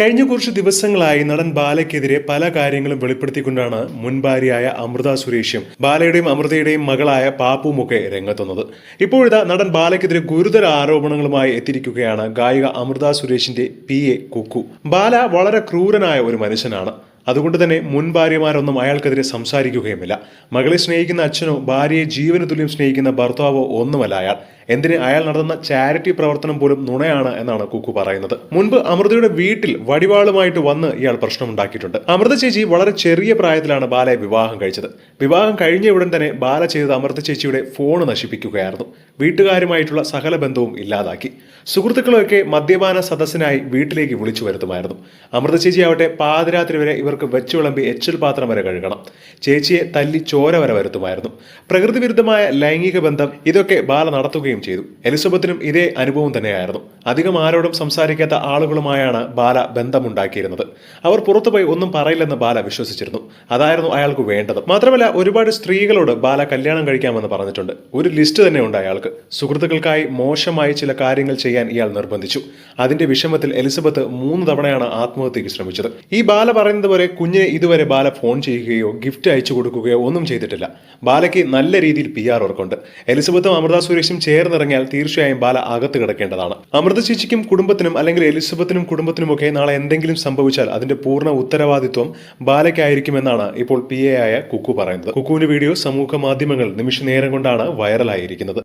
കഴിഞ്ഞ കുറച്ച് ദിവസങ്ങളായി നടൻ ബാലയ്ക്കെതിരെ പല കാര്യങ്ങളും വെളിപ്പെടുത്തിക്കൊണ്ടാണ് മുൻ ഭാര്യയായ അമൃത സുരേഷും ബാലയുടെയും അമൃതയുടെയും മകളായ പാപ്പുമൊക്കെ രംഗത്തുന്നത്. ഇപ്പോഴിതാ നടൻ ബാലയ്ക്കെതിരെ ഗുരുതര ആരോപണങ്ങളുമായി എത്തിയിരിക്കുകയാണ് ഗായിക അമൃത സുരേഷിന്റെ പി എ കുക്കു. ബാല വളരെ ക്രൂരനായ ഒരു മനുഷ്യനാണ്. അതുകൊണ്ട് തന്നെ മുൻ ഭാര്യമാരൊന്നും അയാൾക്കെതിരെ സംസാരിക്കുകയുമില്ല. മകളെ സ്നേഹിക്കുന്ന അച്ഛനോ ഭാര്യയെ ജീവന തുല്യം സ്നേഹിക്കുന്ന ഭർത്താവോ ഒന്നുമല്ല അയാൾ. എന്തിന് അയാൾ നടത്തുന്ന ചാരിറ്റി പ്രവർത്തനം പോലും നുണയാണ് എന്നാണ് കുക്കു പറയുന്നത്. മുൻപ് അമൃതയുടെ വീട്ടിൽ വടിവാളുമായിട്ട് വന്ന് ഇയാൾ പ്രശ്നമുണ്ടാക്കിയിട്ടുണ്ട്. അമൃത ചേച്ചി വളരെ ചെറിയ പ്രായത്തിലാണ് ബാലയെ വിവാഹം കഴിച്ചത്. വിവാഹം കഴിഞ്ഞ ഉടൻ തന്നെ ബാല ചെയ്തത് അമൃത ചേച്ചിയുടെ ഫോൺ നശിപ്പിക്കുകയായിരുന്നു. വീട്ടുകാരുമായിട്ടുള്ള സകല ബന്ധവും ഇല്ലാതാക്കി. സുഹൃത്തുക്കളൊക്കെ മദ്യപാന സദസ്സിനായി വീട്ടിലേക്ക് വിളിച്ചു വരുത്തുമായിരുന്നു. അമൃത ചേച്ചി ആവട്ടെ പാതിരാത്രി വരെ ഇവർക്ക് വെച്ചു വിളമ്പി എച്ചിൽ പാത്രം വരെ കഴുകണം. ചേച്ചിയെ തല്ലി ചോര വരെ വരുത്തുമായിരുന്നു. പ്രകൃതി വിരുദ്ധമായ ലൈംഗിക ബന്ധം ഇതൊക്കെ ബാല നടത്തുകയും ചെയ്തു. എലിസബത്തിനും ഇതേ അനുഭവം തന്നെയായിരുന്നു. അധികം ആരോടും സംസാരിക്കാത്ത ആളുകളുമായാണ് ബാല ബന്ധമുണ്ടാക്കിയിരുന്നത്. അവർ പുറത്തുപോയി ഒന്നും പറയില്ലെന്ന് ബാല വിശ്വസിച്ചിരുന്നു. അതായിരുന്നു അയാൾക്ക് വേണ്ടത്. മാത്രമല്ല ഒരുപാട് സ്ത്രീകളോട് ബാല കല്യാണം കഴിക്കാമെന്ന് പറഞ്ഞിട്ടുണ്ട്. ഒരു ലിസ്റ്റ് തന്നെ ഉണ്ട് അയാൾക്ക്. സുഹൃത്തുക്കൾക്കായി മോശമായി ചില കാര്യങ്ങൾ ചെയ്യാൻ ഇയാൾ നിർബന്ധിച്ചു. അതിന്റെ വിഷമത്തിൽ എലിസബത്ത് മൂന്ന് തവണയാണ് ആത്മഹത്യക്ക് ശ്രമിച്ചത്. ഈ ബാല പറയുന്നത് പോലെ കുഞ്ഞിനെ ഇതുവരെ ബാല ഫോൺ ചെയ്യുകയോ ഗിഫ്റ്റ് അയച്ചു കൊടുക്കുകയോ ഒന്നും ചെയ്തിട്ടില്ല. ബാലയ്ക്ക് നല്ല രീതിയിൽ പി ആർ വർക്കുണ്ട് എലിസബത്തും അമൃത സുരേഷും ചേർന്നിറങ്ങിയാൽ തീർച്ചയായും ബാല അകത്ത് കിടക്കേണ്ടതാണ്. അമൃത ചേച്ചിക്കും കുടുംബത്തിനും അല്ലെങ്കിൽ എലിസബത്തിനും കുടുംബത്തിനുമൊക്കെ നാളെ എന്തെങ്കിലും സംഭവിച്ചാൽ അതിന്റെ പൂർണ ഉത്തരവാദിത്വം ബാലയ്ക്കായിരിക്കുമെന്നാണ് ഇപ്പോൾ പി എ ആയ കുക്കു പറയുന്നത്. കുക്കുവിന്റെ വീഡിയോ സമൂഹ മാധ്യമങ്ങൾ നിമിഷ നേരം കൊണ്ടാണ് വൈറലായിരിക്കുന്നത്